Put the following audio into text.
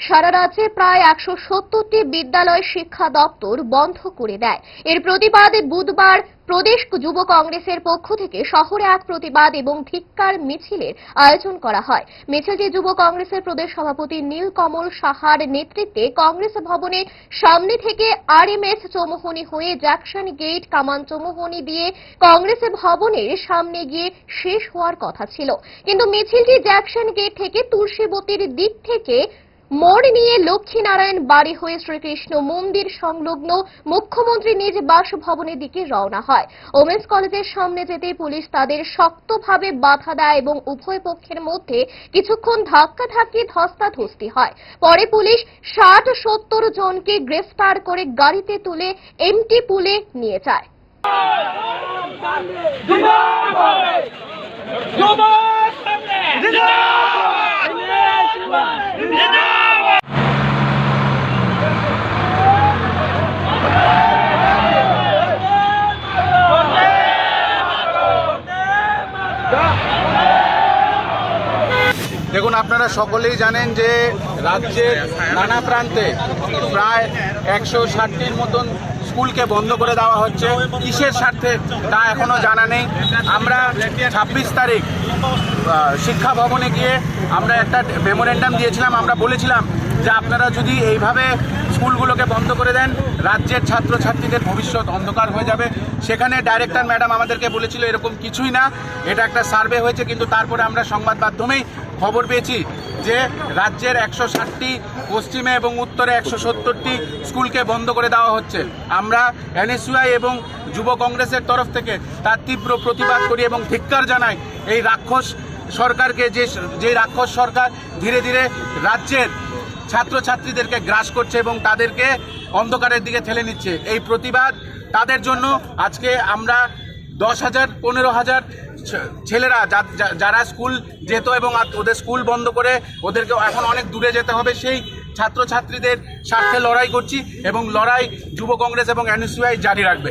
সারা রাজ্যে প্রায় একশো সত্তরটি বিদ্যালয় শিক্ষা দপ্তর বন্ধ করে দেয়। এর প্রতিবাদে বুধবার প্রদেশ যুব কংগ্রেসের পক্ষ থেকে শহরে এক প্রতিবাদ এবং ধিক্কার মিছিলের আয়োজন করা হয়। মিছিলটি যুব কংগ্রেসের প্রদেশ সভাপতি নীলকমল সাহার নেতৃত্বে কংগ্রেস ভবনের সামনে থেকে আরএমএস চৌমুহনী হয়ে জ্যাকসন গেট কামান চৌমুহনী দিয়ে কংগ্রেস ভবনের সামনে গিয়ে শেষ হওয়ার কথা ছিল। কিন্তু মিছিলটি জ্যাকসন গেট থেকে তুলসীবতীর দিক থেকে মোড় নিয়ে লক্ষ্মীনারায়ণ বাড়ি হয়ে শ্রীকৃষ্ণ মন্দির সংলগ্ন মুখ্যমন্ত্রী নিজ বাসভবনের দিকে রওনা হয়। ওমেন্স কলেজের সামনে যেতে পুলিশ তাদের শক্তভাবে বাধা দেয় এবং উভয় পক্ষের মধ্যে কিছুক্ষণ ধাক্কাধাক্কি ধস্তাধস্তি হয়। পরে পুলিশ ষাট সত্তর জনকে গ্রেফতার করে গাড়িতে তুলে এমটি পুলে নিয়ে যায়। দেখুন, আপনারা সকলেই জানেন যে রাজ্যের নানা প্রান্তে প্রায় একশো ষাটটির মতন স্কুলকে বন্ধ করে দেওয়া হচ্ছে। কিসের স্বার্থে তা এখনও জানা নেই। আমরা ছাব্বিশ তারিখ শিক্ষা ভবনে গিয়ে আমরা একটা মেমোরেন্ডাম দিয়েছিলাম, আমরা বলেছিলাম যে আপনারা যদি এইভাবে স্কুলগুলোকে বন্ধ করে দেন, রাজ্যের ছাত্রছাত্রীদের ভবিষ্যৎ অন্ধকার হয়ে যাবে। সেখানে ডাইরেক্টর ম্যাডাম আমাদেরকে বলেছিল এরকম কিছুই না। এটা একটা সার্ভে হয়েছে, কিন্তু তারপরে আমরা সংবাদ মাধ্যমেই খবর পেয়েছি যে রাজ্যের একশো ষাটটি, পশ্চিমে এবং উত্তরে একশো সত্তরটি স্কুলকে বন্ধ করে দেওয়া হচ্ছে। আমরা এনএসইউআই এবং যুব কংগ্রেসের তরফ থেকে তার তীব্র প্রতিবাদ করি এবং ধিক্কার জানাই এই রাক্ষস সরকারকে, যে যে রাক্ষস সরকার ধীরে ধীরে রাজ্যের ছাত্রছাত্রীদেরকে গ্রাস করছে এবং তাদেরকে অন্ধকারের দিকে ঠেলে নিচ্ছে। এই প্রতিবাদ তাদের জন্য আজকে আমরা দশ হাজার, পনেরো হাজার ছেলেরা যারা স্কুল যেত এবং ওদের স্কুল বন্ধ করে ওদেরকে এখন অনেক দূরে যেতে হবে, সেই ছাত্রছাত্রীদের স্বার্থে লড়াই করছি এবং লড়াই যুব কংগ্রেস এবং এনএসইউআই জারি রাখবে।